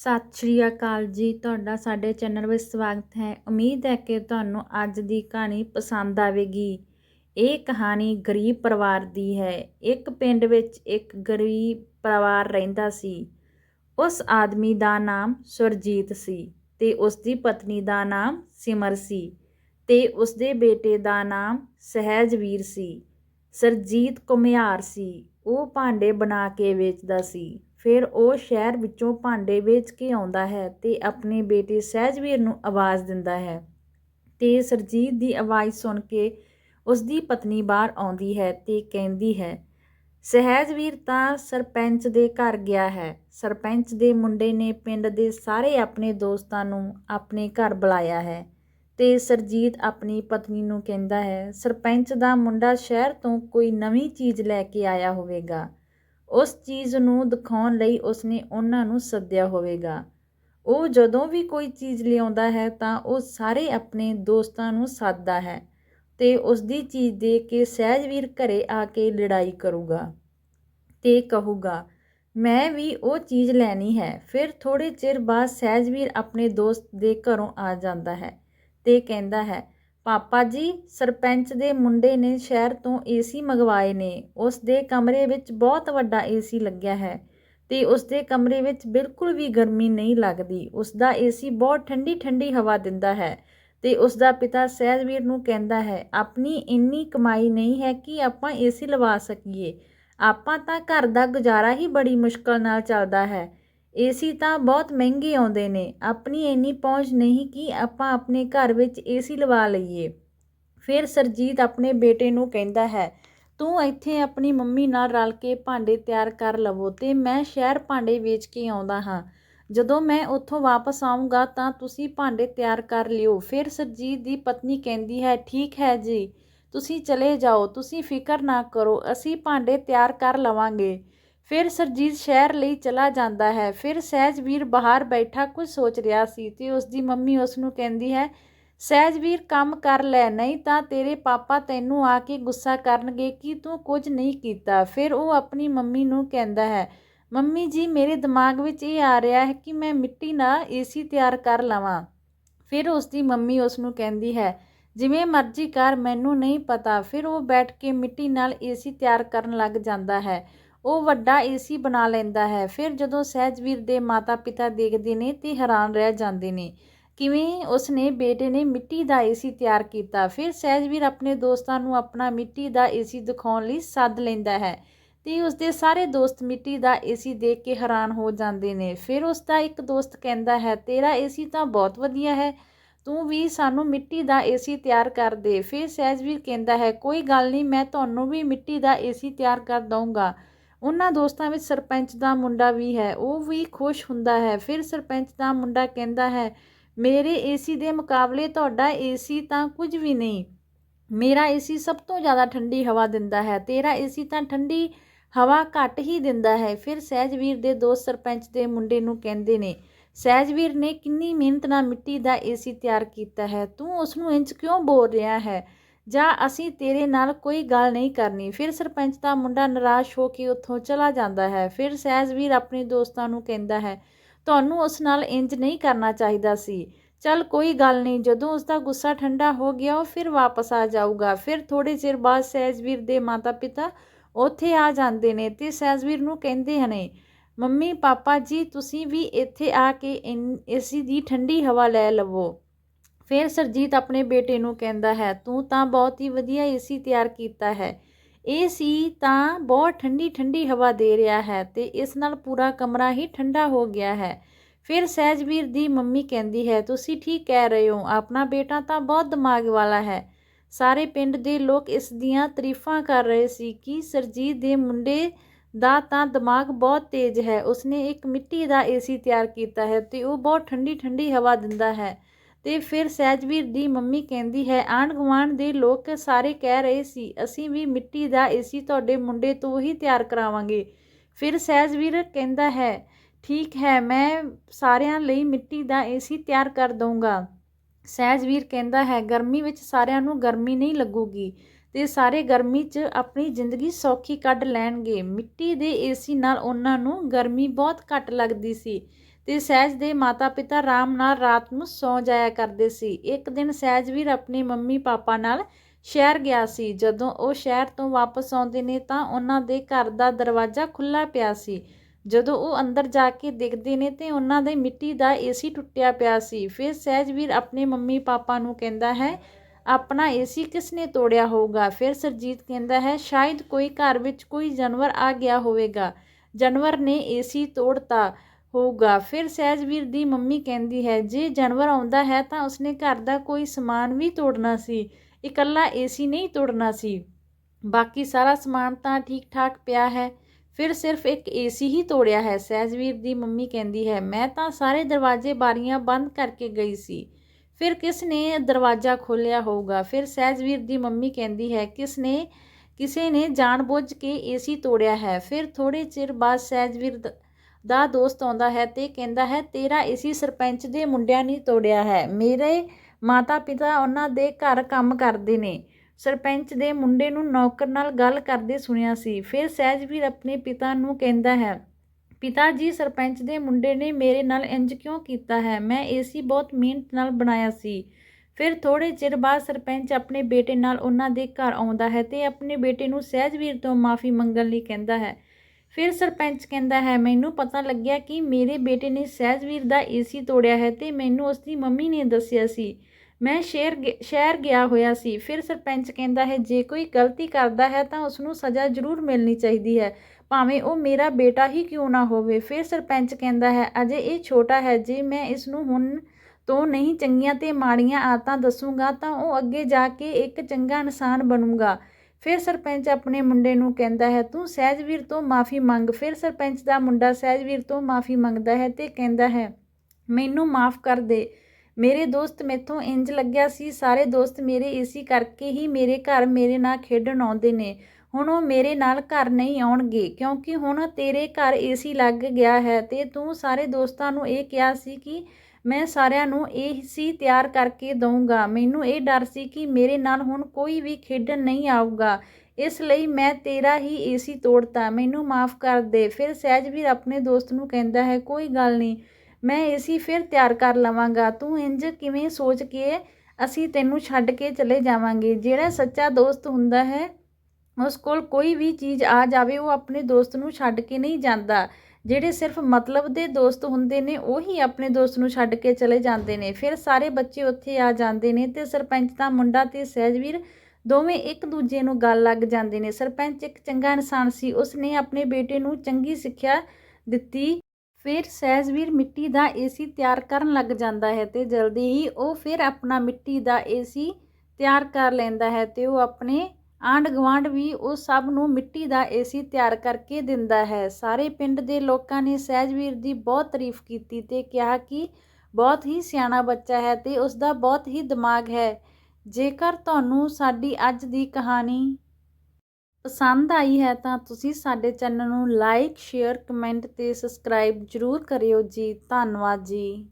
ਸਤਿ ਸ਼੍ਰੀ ਅਕਾਲ ਜੀ। ਤੁਹਾਡਾ ਸਾਡੇ ਚੈਨਲ ਵਿੱਚ ਸਵਾਗਤ ਹੈ। ਉਮੀਦ ਹੈ ਕਿ ਤੁਹਾਨੂੰ ਅੱਜ ਦੀ ਕਹਾਣੀ ਪਸੰਦ ਆਵੇਗੀ। ਇਹ ਕਹਾਣੀ ਗਰੀਬ ਪਰਿਵਾਰ ਦੀ ਹੈ। ਇੱਕ ਪਿੰਡ ਵਿੱਚ ਇੱਕ ਗਰੀਬ ਪਰਿਵਾਰ ਰਹਿੰਦਾ ਸੀ। ਉਸ ਆਦਮੀ ਦਾ ਨਾਮ ਸੁਰਜੀਤ ਸੀ ਤੇ ਉਸ ਦੀ ਪਤਨੀ ਦਾ ਨਾਮ ਸਿਮਰ ਸੀ ਤੇ ਉਸ ਦੇ ਬੇਟੇ ਦਾ ਨਾਮ ਸਹਿਜਵੀਰ ਸੀ। ਸਰਜੀਤ ਘੁਮਿਆਰ ਸੀ। ਉਹ ਭਾਂਡੇ ਬਣਾ ਕੇ ਵੇਚਦਾ ਸੀ। ਫਿਰ ਉਹ ਸ਼ਹਿਰ ਵਿੱਚੋਂ ਭਾਂਡੇ ਵੇਚ ਕੇ ਆਉਂਦਾ ਹੈ ਤੇ ਆਪਣੇ ਬੇਟੇ ਸਹਿਜਵੀਰ ਨੂੰ ਆਵਾਜ਼ ਦਿੰਦਾ ਹੈ। ਤੇ ਸਰਜੀਤ ਦੀ ਆਵਾਜ਼ ਸੁਣ ਕੇ ਉਸ ਦੀ ਪਤਨੀ ਬਾਹਰ ਆਉਂਦੀ ਹੈ ਤੇ ਕਹਿੰਦੀ ਹੈ, ਸਹਿਜਵੀਰ ਤਾਂ ਸਰਪੰਚ ਦੇ ਘਰ ਗਿਆ ਹੈ। ਸਰਪੰਚ ਦੇ ਮੁੰਡੇ ਨੇ ਪਿੰਡ ਦੇ ਸਾਰੇ ਆਪਣੇ ਦੋਸਤਾਂ ਨੂੰ ਆਪਣੇ ਘਰ ਬੁਲਾਇਆ ਹੈ ਤੇ ਸਰਜੀਤ ਆਪਣੀ ਪਤਨੀ ਨੂੰ ਕਹਿੰਦਾ ਹੈ, ਸਰਪੰਚ ਦਾ ਮੁੰਡਾ ਸ਼ਹਿਰ ਤੋਂ ਕੋਈ ਨਵੀਂ ਚੀਜ਼ ਲੈ ਕੇ ਆਇਆ ਹੋਵੇਗਾ। ਉਸ ਚੀਜ਼ ਨੂੰ ਦਿਖਾਉਣ ਲਈ ਉਸਨੇ ਉਹਨਾਂ ਨੂੰ ਸੱਦਿਆ ਹੋਵੇਗਾ। ਉਹ ਜਦੋਂ ਵੀ ਕੋਈ ਚੀਜ਼ ਲਿਆਉਂਦਾ ਹੈ ਤਾਂ ਉਹ ਸਾਰੇ ਆਪਣੇ ਦੋਸਤਾਂ ਨੂੰ ਸੱਦਦਾ ਹੈ ਤੇ ਉਸ ਦੀ ਚੀਜ਼ ਦੇਖ ਕੇ ਸਹਿਜਵੀਰ ਘਰੇ ਆ ਕੇ ਲੜਾਈ ਕਰੂਗਾ ਤੇ ਕਹੂਗਾ, ਮੈਂ ਵੀ ਉਹ ਚੀਜ਼ ਲੈਣੀ ਹੈ। ਫਿਰ ਥੋੜੇ ਚਿਰ ਬਾਅਦ ਸਹਿਜਵੀਰ ਆਪਣੇ ਦੋਸਤ ਦੇ ਘਰੋਂ ਆ ਜਾਂਦਾ ਹੈ ਤੇ ਕਹਿੰਦਾ ਹੈ ਪਾਪਾ ਜੀ, ਸਰਪੰਚ ਦੇ ਮੁੰਡੇ ਨੇ ਸ਼ਹਿਰ ਤੋਂ ਏਸੀ ਮੰਗਵਾਏ ਨੇ। ਉਸ ਦੇ ਕਮਰੇ ਵਿੱਚ ਬਹੁਤ ਵੱਡਾ ਏਸੀ ਲੱਗਿਆ ਹੈ ਤੇ ਉਸ ਦੇ ਕਮਰੇ ਵਿੱਚ ਬਿਲਕੁਲ ਵੀ ਗਰਮੀ ਨਹੀਂ ਲੱਗਦੀ। ਉਸ ਦਾ ਏਸੀ ਬਹੁਤ ਠੰਡੀ ਠੰਡੀ ਹਵਾ ਦਿੰਦਾ ਹੈ ਤੇ ਉਸ ਦਾ ਪਿਤਾ ਸਹਿਜਵੀਰ ਨੂੰ ਕਹਿੰਦਾ ਹੈ, ਆਪਣੀ ਇੰਨੀ ਕਮਾਈ ਨਹੀਂ ਹੈ ਕਿ ਆਪਾਂ ਏਸੀ ਲਵਾ ਸਕੀਏ। ਆਪਾਂ ਤਾਂ ਘਰ ਦਾ ਗੁਜ਼ਾਰਾ ਹੀ ਬੜੀ ਮੁਸ਼ਕਲ ਨਾਲ ਚੱਲਦਾ ਹੈ। ਏਸੀ ਤਾਂ ਬਹੁਤ ਮਹਿੰਗੇ ਆਉਂਦੇ ਨੇ। ਆਪਣੀ ਇੰਨੀ ਪਹੁੰਚ ਨਹੀਂ ਕਿ ਆਪਾਂ ਆਪਣੇ ਘਰ ਵਿੱਚ ਏਸੀ ਲਵਾ ਲਈਏ। ਫਿਰ ਸਰਜੀਤ ਆਪਣੇ ਬੇਟੇ ਨੂੰ ਕਹਿੰਦਾ ਹੈ, ਤੂੰ ਇੱਥੇ ਆਪਣੀ ਮੰਮੀ ਨਾਲ ਰਲ ਕੇ ਭਾਂਡੇ ਤਿਆਰ ਕਰ ਲਵੋ ਤੇ ਮੈਂ ਸ਼ਹਿਰ ਭਾਂਡੇ ਵੇਚ ਕੇ ਆਉਂਦਾ ਹਾਂ। ਜਦੋਂ ਮੈਂ ਉੱਥੋਂ ਵਾਪਸ ਆਉਂਗਾ ਤਾਂ ਤੁਸੀਂ ਭਾਂਡੇ ਤਿਆਰ ਕਰ ਲਿਓ। ਫਿਰ ਸਰਜੀਤ ਦੀ ਪਤਨੀ ਕਹਿੰਦੀ ਹੈ, ਠੀਕ ਹੈ ਜੀ, ਤੁਸੀਂ ਚਲੇ ਜਾਓ, ਤੁਸੀਂ ਫਿਕਰ ਨਾ ਕਰੋ, ਅਸੀਂ ਭਾਂਡੇ ਤਿਆਰ ਕਰ ਲਵਾਂਗੇ। ਫਿਰ ਸਰਜੀਤ ਸ਼ਹਿਰ ਲਈ ਚਲਾ ਜਾਂਦਾ ਹੈ। ਫਿਰ ਸਹਿਜਵੀਰ ਬਾਹਰ ਬੈਠਾ ਕੁਝ ਸੋਚ ਰਿਹਾ ਸੀ ਤੇ ਉਸ ਦੀ ਮੰਮੀ ਉਸ ਨੂੰ ਕਹਿੰਦੀ ਹੈ, ਸਹਿਜਵੀਰ, ਕੰਮ ਕਰ ਲੈ, ਨਹੀਂ ਤਾਂ ਤੇਰੇ ਪਾਪਾ ਤੈਨੂੰ ਆ ਕੇ ਗੁੱਸਾ ਕਰਨਗੇ ਕਿ ਤੂੰ ਕੁਝ ਨਹੀਂ ਕੀਤਾ ਫਿਰ ਉਹ ਆਪਣੀ ਮੰਮੀ ਨੂੰ ਕਹਿੰਦਾ ਹੈ, ਮੰਮੀ ਜੀ, ਮੇਰੇ ਦਿਮਾਗ ਵਿੱਚ ਇਹ ਆ ਰਿਹਾ ਹੈ ਕਿ ਮੈਂ ਮਿੱਟੀ ਨਾਲ ਏਸੀ ਤਿਆਰ ਕਰ ਲਵਾਂ ਫਿਰ ਉਸ ਦੀ ਮੰਮੀ ਉਸ ਨੂੰ ਕਹਿੰਦੀ ਹੈ, ਜਿਵੇਂ ਮਰਜ਼ੀ ਕਰ, ਮੈਨੂੰ ਨਹੀਂ ਪਤਾ ਫਿਰ ਉਹ ਬੈਠ ਕੇ ਮਿੱਟੀ ਨਾਲ ਏਸੀ ਤਿਆਰ ਕਰਨ ਲੱਗ ਜਾਂਦਾ ਹੈ। ਉਹ ਵੱਡਾ ਏਸੀ ਬਣਾ ਲੈਂਦਾ ਹੈ। ਫਿਰ ਜਦੋਂ ਸਹਿਜਵੀਰ ਦੇ ਮਾਤਾ-ਪਿਤਾ ਦੇਖਦੇ ਨੇ ਤੇ ਹੈਰਾਨ ਰਹਿ ਜਾਂਦੇ ਨੇ। ਕਿਵੇਂ ਉਸ ਨੇ ਬੇਟੇ ਨੇ ਮਿੱਟੀ ਦਾ ਏਸੀ ਤਿਆਰ ਕੀਤਾ? ਫਿਰ ਸਹਿਜਵੀਰ ਆਪਣੇ ਦੋਸਤਾਂ ਨੂੰ ਆਪਣਾ ਮਿੱਟੀ ਦਾ ਏਸੀ ਦਿਖਾਉਣ ਲਈ ਸੱਦ ਲੈਂਦਾ ਹੈ ਤੇ ਉਸ ਦੇ ਸਾਰੇ ਦੋਸਤ ਮਿੱਟੀ ਦਾ ਏਸੀ ਦੇਖ ਕੇ ਹੈਰਾਨ ਹੋ ਜਾਂਦੇ ਨੇ। ਫਿਰ ਉਸ ਦਾ ਇੱਕ ਦੋਸਤ ਕਹਿੰਦਾ ਹੈ, ਤੇਰਾ ਏਸੀ ਤਾਂ ਬਹੁਤ ਵਧੀਆ ਹੈ। ਤੂੰ ਵੀ ਸਾਨੂੰ ਮਿੱਟੀ ਦਾ ਏਸੀ ਤਿਆਰ ਕਰ ਦੇ। ਫਿਰ ਸਹਿਜਵੀਰ ਕਹਿੰਦਾ ਹੈ, ਕੋਈ ਗੱਲ ਨਹੀਂ, ਮੈਂ ਤੁਹਾਨੂੰ ਵੀ ਮਿੱਟੀ ਦਾ ਏਸੀ ਤਿਆਰ ਕਰ ਦਊਂਗਾ। ਉਹਨਾਂ ਦੋਸਤਾਂ ਵਿੱਚ ਸਰਪੰਚ ਦਾ ਮੁੰਡਾ ਵੀ ਹੈ, ਉਹ ਵੀ ਖੁਸ਼ ਹੁੰਦਾ ਹੈ। ਫਿਰ ਸਰਪੰਚ ਦਾ ਮੁੰਡਾ ਕਹਿੰਦਾ ਹੈ, ਮੇਰੇ ਏਸੀ ਦੇ ਮੁਕਾਬਲੇ ਤੁਹਾਡਾ ਏਸੀ ਤਾਂ ਕੁਝ ਵੀ ਨਹੀਂ। ਮੇਰਾ ਏਸੀ ਸਭ ਤੋਂ ਜ਼ਿਆਦਾ ਠੰਡੀ ਹਵਾ ਦਿੰਦਾ ਹੈ। ਤੇਰਾ ਏਸੀ ਤਾਂ ਠੰਡੀ ਹਵਾ ਘੱਟ ਹੀ ਦਿੰਦਾ ਹੈ। ਫਿਰ ਸਹਿਜਵੀਰ ਦੇ ਦੋਸਤ ਸਰਪੰਚ ਦੇ ਮੁੰਡੇ ਨੂੰ ਕਹਿੰਦੇ ਨੇ, ਸਹਿਜਵੀਰ ਨੇ ਕਿੰਨੀ ਮਿਹਨਤ ਨਾਲ ਮਿੱਟੀ ਦਾ ਏਸੀ ਤਿਆਰ ਕੀਤਾ ਹੈ। ਤੂੰ ਉਸ ਨੂੰ ਇੰਜ ਕਿਉਂ ਬੋਲ ਰਿਹਾ ਹੈ? ਜਾਂ ਅਸੀਂ ਤੇਰੇ ਨਾਲ ਕੋਈ ਗੱਲ ਨਹੀਂ ਕਰਨੀ। ਫਿਰ ਸਰਪੰਚ ਦਾ ਮੁੰਡਾ ਨਿਰਾਸ਼ ਹੋ ਕੇ ਉੱਥੋਂ ਚਲਾ ਜਾਂਦਾ ਹੈ। ਫਿਰ ਸਹਿਜਵੀਰ ਆਪਣੇ ਦੋਸਤਾਂ ਨੂੰ ਕਹਿੰਦਾ ਹੈ, ਤੁਹਾਨੂੰ ਉਸ ਨਾਲ ਇੰਜ ਨਹੀਂ ਕਰਨਾ ਚਾਹੀਦਾ ਸੀ। ਚੱਲ ਕੋਈ ਗੱਲ ਨਹੀਂ, ਜਦੋਂ ਉਸ ਦਾ ਗੁੱਸਾ ਠੰਡਾ ਹੋ ਗਿਆ, ਉਹ ਫਿਰ ਵਾਪਸ ਆ ਜਾਊਗਾ। ਫਿਰ ਥੋੜੇ ਚਿਰ ਬਾਅਦ ਸਹਿਜਵੀਰ ਦੇ ਮਾਤਾ-ਪਿਤਾ ਉੱਥੇ ਆ ਜਾਂਦੇ ਨੇ ਤੇ ਸਹਿਜਵੀਰ ਨੂੰ ਕਹਿੰਦੇ ਹਨ ਮੰਮੀ, ਪਾਪਾ ਜੀ, ਤੁਸੀਂ ਵੀ ਇੱਥੇ ਆ ਕੇ ਏਸੀ ਦੀ ਠੰਡੀ ਹਵਾ ਲੈ ਲਵੋ। ਫਿਰ ਸਰਜੀਤ ਆਪਣੇ ਬੇਟੇ ਨੂੰ ਕਹਿੰਦਾ ਹੈ, ਤੂੰ ਤਾਂ ਬਹੁਤ ਹੀ ਵਧੀਆ ਏਸੀ ਤਿਆਰ ਕੀਤਾ ਹੈ। ਇਹ ਸੀ ਤਾਂ ਬਹੁਤ ਠੰਡੀ ਠੰਡੀ ਹਵਾ ਦੇ ਰਿਹਾ ਹੈ ਤੇ ਇਸ ਨਾਲ ਪੂਰਾ ਕਮਰਾ ਹੀ ਠੰਡਾ ਹੋ ਗਿਆ ਹੈ। ਫਿਰ ਸਹਿਜਵੀਰ ਦੀ ਮੰਮੀ ਕਹਿੰਦੀ ਹੈ, ਤੁਸੀਂ ਠੀਕ ਕਹਿ ਰਹੇ ਹੋ, ਆਪਣਾ ਬੇਟਾ ਤਾਂ ਬਹੁਤ ਦਿਮਾਗ ਵਾਲਾ ਹੈ। ਸਾਰੇ ਪਿੰਡ ਦੇ ਲੋਕ ਇਸ ਦੀਆਂ ਤਾਰੀਫਾਂ ਕਰ ਰਹੇ ਸੀ ਕਿ ਸਰਜੀਤ ਦੇ ਮੁੰਡੇ ਦਾ ਤਾਂ ਦਿਮਾਗ ਬਹੁਤ ਤੇਜ਼ ਹੈ। ਉਸਨੇ ਇੱਕ ਮਿੱਟੀ ਦਾ ਏਸੀ ਤਿਆਰ ਕੀਤਾ ਹੈ ਤੇ ਉਹ ਬਹੁਤ ਠੰਡੀ ਠੰਡੀ ਹਵਾ ਦਿੰਦਾ ਹੈ। ਤੇ ਫਿਰ ਸਹਿਜਵੀਰ ਦੀ ਮੰਮੀ ਕਹਿੰਦੀ ਹੈ, ਆਂਢ ਗੁਆਂਢ ਦੇ ਲੋਕ ਸਾਰੇ ਕਹਿ ਰਹੇ ਸੀ, ਅਸੀਂ ਵੀ ਮਿੱਟੀ ਦਾ ਏਸੀ ਤੁਹਾਡੇ ਮੁੰਡੇ ਤੋਂ ਹੀ ਤਿਆਰ ਕਰਾਵਾਂਗੇ। ਫਿਰ ਸਹਿਜਵੀਰ ਕਹਿੰਦਾ ਹੈ, ਠੀਕ ਹੈ, ਮੈਂ ਸਾਰਿਆਂ ਲਈ ਮਿੱਟੀ ਦਾ ਏਸੀ ਤਿਆਰ ਕਰ ਦਊਂਗਾ। ਸਹਿਜਵੀਰ ਕਹਿੰਦਾ ਹੈ, ਗਰਮੀ ਵਿੱਚ ਸਾਰਿਆਂ ਨੂੰ ਗਰਮੀ ਨਹੀਂ ਲੱਗੂਗੀ ਤੇ ਸਾਰੇ ਗਰਮੀ 'ਚ ਆਪਣੀ ਜ਼ਿੰਦਗੀ ਸੌਖੀ ਕੱਢ ਲੈਣਗੇ। ਮਿੱਟੀ ਦੇ ਏਸੀ ਨਾਲ ਉਹਨਾਂ ਨੂੰ ਗਰਮੀ ਬਹੁਤ ਘੱਟ ਲੱਗਦੀ ਸੀ। ਤੇ ਸਹਿਜ ਦੇ ਮਾਤਾ-ਪਿਤਾ ਆਰਾਮ ਨਾਲ ਰਾਤ ਨੂੰ ਸੌਂ ਜਾਇਆ ਕਰਦੇ ਸੀ। ਇੱਕ ਦਿਨ ਸਹਿਜਵੀਰ ਆਪਣੇ ਮੰਮੀ ਪਾਪਾ ਨਾਲ ਸ਼ਹਿਰ ਗਿਆ ਸੀ। ਜਦੋਂ ਉਹ ਸ਼ਹਿਰ ਤੋਂ ਵਾਪਸ ਆਉਂਦੇ ਨੇ ਤਾਂ ਉਹਨਾਂ ਦੇ ਘਰ ਦਾ ਦਰਵਾਜ਼ਾ ਖੁੱਲਾ ਪਿਆ ਸੀ। ਜਦੋਂ ਉਹ ਅੰਦਰ ਜਾ ਕੇ ਦੇਖਦੇ ਨੇ ਤੇ ਉਹਨਾਂ ਦੇ ਮਿੱਟੀ ਦਾ ਏਸੀ ਟੁੱਟਿਆ ਪਿਆ ਸੀ। ਫਿਰ ਸਹਿਜਵੀਰ ਆਪਣੇ ਮੰਮੀ ਪਾਪਾ ਨੂੰ ਕਹਿੰਦਾ ਹੈ, ਆਪਣਾ ਏਸੀ ਕਿਸ ਨੇ ਤੋੜਿਆ ਹੋਊਗਾ? ਫਿਰ ਸਰਜੀਤ ਕਹਿੰਦਾ ਹੈ, ਸ਼ਾਇਦ ਕੋਈ ਘਰ ਵਿੱਚ ਕੋਈ ਜਾਨਵਰ ਆ ਗਿਆ ਹੋਵੇਗਾ। ਜਾਨਵਰ ਨੇ ਏਸੀ ਤੋੜਤਾ। ਹੋਊਗਾ। ਫਿਰ ਸਹਿਜਵੀਰ ਦੀ ਮੰਮੀ ਕਹਿੰਦੀ ਹੈ, ਜੇ ਜਾਨਵਰ ਆਉਂਦਾ ਹੈ ਤਾਂ ਉਸਨੇ ਘਰ ਦਾ ਕੋਈ ਸਮਾਨ ਵੀ ਤੋੜਨਾ ਸੀ। ਇਕੱਲਾ ਏਸੀ ਨਹੀਂ ਤੋੜਨਾ ਸੀ। ਬਾਕੀ ਸਾਰਾ ਸਮਾਨ ਤਾਂ ਠੀਕ ਠਾਕ ਪਿਆ ਹੈ। ਫਿਰ ਸਿਰਫ ਇੱਕ ਏਸੀ ਹੀ ਤੋੜਿਆ ਹੈ। ਸਹਿਜਵੀਰ ਦੀ ਮੰਮੀ ਕਹਿੰਦੀ ਹੈ, ਮੈਂ ਤਾਂ ਸਾਰੇ ਦਰਵਾਜ਼ੇ ਬਾਰੀਆਂ ਬੰਦ ਕਰਕੇ ਗਈ ਸੀ। ਫਿਰ ਕਿਸ ਨੇ ਦਰਵਾਜ਼ਾ ਖੋਲ੍ਹਿਆ ਹੋਊਗਾ? ਫਿਰ ਸਹਿਜਵੀਰ ਦੀ ਮੰਮੀ ਕਹਿੰਦੀ ਹੈ ਕਿਸ ਨੇ ਕਿਸੇ ਨੇ ਜਾਣਬੁੱਝ ਕੇ ਏਸੀ ਤੋੜਿਆ ਹੈ। ਫਿਰ ਥੋੜੇ ਚਿਰ ਬਾਅਦ ਸਹਿਜਵੀਰ ਦਾ ਦੋਸਤ ਆਉਂਦਾ ਹੈ ਤੇ ਕਹਿੰਦਾ ਹੈ, ਤੇਰਾ ਏਸੀ ਸਰਪੰਚ ਦੇ ਮੁੰਡਿਆਂ ਨੇ ਤੋੜਿਆ ਹੈ। ਮੇਰੇ ਮਾਤਾ ਪਿਤਾ ਉਹਨਾਂ ਦੇ ਘਰ ਕੰਮ ਕਰਦੇ ਨੇ ਸਰਪੰਚ ਦੇ ਮੁੰਡੇ ਨੂੰ ਨੌਕਰ ਨਾਲ ਗੱਲ ਕਰਦੇ ਸੁਣਿਆ ਸੀ। ਫਿਰ ਸਹਿਜਵੀਰ ਆਪਣੇ ਪਿਤਾ ਨੂੰ ਕਹਿੰਦਾ ਹੈ, ਪਿਤਾ ਜੀ, ਸਰਪੰਚ ਦੇ ਮੁੰਡੇ ਨੇ ਮੇਰੇ ਨਾਲ ਇੰਜ ਕਿਉਂ ਕੀਤਾ ਹੈ? ਮੈਂ ਏਸੀ ਬਹੁਤ ਮਿਹਨਤ ਨਾਲ ਬਣਾਇਆ ਸੀ। ਫਿਰ ਥੋੜੇ ਚਿਰ ਬਾਅਦ ਸਰਪੰਚ ਆਪਣੇ ਬੇਟੇ ਨਾਲ ਉਹਨਾਂ ਦੇ ਘਰ ਆਉਂਦਾ ਹੈ ਤੇ ਆਪਣੇ ਬੇਟੇ ਨੂੰ ਸਹਿਜਵੀਰ ਤੋਂ ਮਾਫੀ ਮੰਗਣ ਲਈ ਕਹਿੰਦਾ ਹੈ ਫਿਰ ਸਰਪੰਚ ਕਹਿੰਦਾ ਹੈ, ਮੈਨੂੰ ਪਤਾ ਲੱਗਿਆ ਕਿ ਮੇਰੇ ਬੇਟੇ ਨੇ ਸਹਿਜਵੀਰ ਦਾ ਏਸੀ ਤੋੜਿਆ ਹੈ ਤੇ ਮੈਨੂੰ ਉਸ ਦੀ ਮੰਮੀ ਨੇ ਦੱਸਿਆ ਸੀ। ਮੈਂ ਸ਼ਹਿਰ ਗ- ਸ਼ਹਿਰ ਗਿਆ ਹੋਇਆ ਸੀ। ਫਿਰ ਸਰਪੰਚ ਕਹਿੰਦਾ ਹੈ, ਜੇ ਕੋਈ ਗਲਤੀ ਕਰਦਾ ਹੈ ਤਾਂ ਉਸ ਨੂੰ ਸਜ਼ਾ ਜ਼ਰੂਰ ਮਿਲਣੀ ਚਾਹੀਦੀ ਹੈ। ਭਾਵੇਂ ਉਹ ਮੇਰਾ ਬੇਟਾ ਹੀ ਕਿਉਂ ਨਾ ਹੋਵੇ। ਫਿਰ ਸਰਪੰਚ ਕਹਿੰਦਾ ਹੈ, ਅਜੇ ਇਹ ਛੋਟਾ ਹੈ, ਜੇ ਮੈਂ ਇਸ ਨੂੰ ਹੁਣ ਤੋਂ ਨਹੀਂ ਚੰਗੀਆਂ ਤੇ ਮਾੜੀਆਂ ਆਦਤਾਂ ਦੱਸੂਗਾ ਤਾਂ ਉਹ ਅੱਗੇ ਜਾ ਕੇ ਇੱਕ ਚੰਗਾ ਇਨਸਾਨ ਬਣੂਗਾ। ਫਿਰ ਸਰਪੰਚ ਆਪਣੇ ਮੁੰਡੇ ਨੂੰ ਕਹਿੰਦਾ ਹੈ, ਤੂੰ ਸਹਿਜਵੀਰ ਤੋਂ ਮਾਫੀ ਮੰਗ। ਫਿਰ ਸਰਪੰਚ ਦਾ ਮੁੰਡਾ ਸਹਿਜਵੀਰ ਤੋਂ ਮਾਫੀ ਮੰਗਦਾ ਹੈ ਤੇ ਕਹਿੰਦਾ ਹੈ, ਮੈਨੂੰ ਮਾਫ ਕਰ ਦੇ। ਮੇਰੇ ਦੋਸਤ ਮੈਥੋਂ ਇੰਜ ਲੱਗਿਆ ਸੀ, ਸਾਰੇ ਦੋਸਤ ਮੇਰੇ ਏਸੀ ਕਰਕੇ ਹੀ ਮੇਰੇ ਘਰ ਮੇਰੇ ਨਾਲ ਖੇਡਣ ਆਉਂਦੇ ਨੇ। ਹੁਣ ਉਹ ਮੇਰੇ ਨਾਲ ਘਰ ਨਹੀਂ ਆਉਣਗੇ, ਕਿਉਂਕਿ ਹੁਣ ਤੇਰੇ ਘਰ ਏਸੀ ਲੱਗ ਗਿਆ ਹੈ ਤੇ ਤੂੰ ਸਾਰੇ ਦੋਸਤਾਂ ਨੂੰ ਇਹ ਕਿਹਾ ਸੀ ਕਿ ਮੈਂ ਸਾਰਿਆਂ ਨੂੰ ਏਸੀ ਤਿਆਰ ਕਰਕੇ ਦਊਂਗਾ। ਮੈਨੂੰ ਇਹ ਡਰ ਸੀ ਕਿ ਮੇਰੇ ਨਾਲ ਹੁਣ ਕੋਈ ਵੀ ਖੇਡਣ ਨਹੀਂ ਆਊਗਾ। ਇਸ ਲਈ ਮੈਂ ਤੇਰਾ ਹੀ ਏਸੀ ਤੋੜਤਾ। ਮੈਨੂੰ ਮਾਫ ਕਰ ਦੇ। ਫਿਰ ਸਹਿਜਵੀਰ ਆਪਣੇ ਦੋਸਤ ਨੂੰ ਕਹਿੰਦਾ ਹੈ, ਕੋਈ ਗੱਲ ਨਹੀਂ, ਮੈਂ ਏਸੀ ਫਿਰ ਤਿਆਰ ਕਰ ਲਵਾਂਗਾ। ਤੂੰ ਇੰਜ ਕਿਵੇਂ ਸੋਚ ਕੇ ਅਸੀਂ ਤੈਨੂੰ ਛੱਡ ਕੇ ਚਲੇ ਜਾਵਾਂਗੇ? ਜਿਹੜਾ ਸੱਚਾ ਦੋਸਤ ਹੁੰਦਾ ਹੈ ਉਸ ਕੋਲ ਕੋਈ ਵੀ ਚੀਜ਼ ਆ ਜਾਵੇ, ਉਹ ਆਪਣੇ ਦੋਸਤ ਨੂੰ ਛੱਡ ਕੇ ਨਹੀਂ ਜਾਂਦਾ। ਜਿਹੜੇ ਸਿਰਫ ਮਤਲਬ ਦੇ ਦੋਸਤ ਹੁੰਦੇ ਨੇ, ਉਹੀ ਆਪਣੇ ਦੋਸਤ ਨੂੰ ਛੱਡ ਕੇ ਚਲੇ ਜਾਂਦੇ ਨੇ। ਫਿਰ ਸਾਰੇ ਬੱਚੇ ਉੱਥੇ ਆ ਜਾਂਦੇ ਨੇ ਤੇ ਸਰਪੰਚ ਦਾ ਮੁੰਡਾ ਤੇ ਸਹਿਜਵੀਰ ਦੋਵੇਂ ਇੱਕ ਦੂਜੇ ਨੂੰ ਗੱਲ ਲੱਗ ਜਾਂਦੇ ਨੇ। ਸਰਪੰਚ ਇੱਕ ਚੰਗਾ ਇਨਸਾਨ ਸੀ ਉਸ ਨੇ ਆਪਣੇ ਬੇਟੇ ਨੂੰ ਚੰਗੀ ਸਿੱਖਿਆ ਦਿੱਤੀ। ਫਿਰ ਸਹਿਜਵੀਰ ਮਿੱਟੀ ਦਾ ਏਸੀ ਤਿਆਰ ਕਰਨ ਲੱਗ ਜਾਂਦਾ ਹੈ ਤੇ ਜਲਦੀ ਹੀ ਉਹ ਫਿਰ ਆਪਣਾ ਮਿੱਟੀ ਦਾ ਏਸੀ ਤਿਆਰ ਕਰ ਲੈਂਦਾ ਹੈ ਤੇ ਉਹ ਆਪਣੇ ਆਂਢ ਗੁਆਂਢ ਵੀ ਉਹ ਸਭ ਨੂੰ ਮਿੱਟੀ ਦਾ ਏਸੀ ਤਿਆਰ ਕਰਕੇ ਦਿੰਦਾ ਹੈ। ਸਾਰੇ ਪਿੰਡ ਦੇ ਲੋਕਾਂ ਨੇ ਸਹਿਜਵੀਰ ਦੀ ਬਹੁਤ ਤਾਰੀਫ ਕੀਤੀ ਤੇ ਕਿਹਾ ਕਿ ਬਹੁਤ ਹੀ ਸਿਆਣਾ ਬੱਚਾ ਹੈ ਤੇ ਉਸ ਦਾ ਬਹੁਤ ਹੀ ਦਿਮਾਗ ਹੈ। ਜੇਕਰ ਤੁਹਾਨੂੰ ਸਾਡੀ ਅੱਜ ਦੀ ਕਹਾਣੀ ਪਸੰਦ ਆਈ ਹੈ ਤਾਂ ਤੁਸੀਂ ਸਾਡੇ ਚੈਨਲ ਨੂੰ ਲਾਈਕ, ਸ਼ੇਅਰ, ਕਮੈਂਟ ਤੇ ਸਬਸਕ੍ਰਾਈਬ ਜ਼ਰੂਰ ਕਰਿਓ ਜੀ। ਧੰਨਵਾਦ ਜੀ।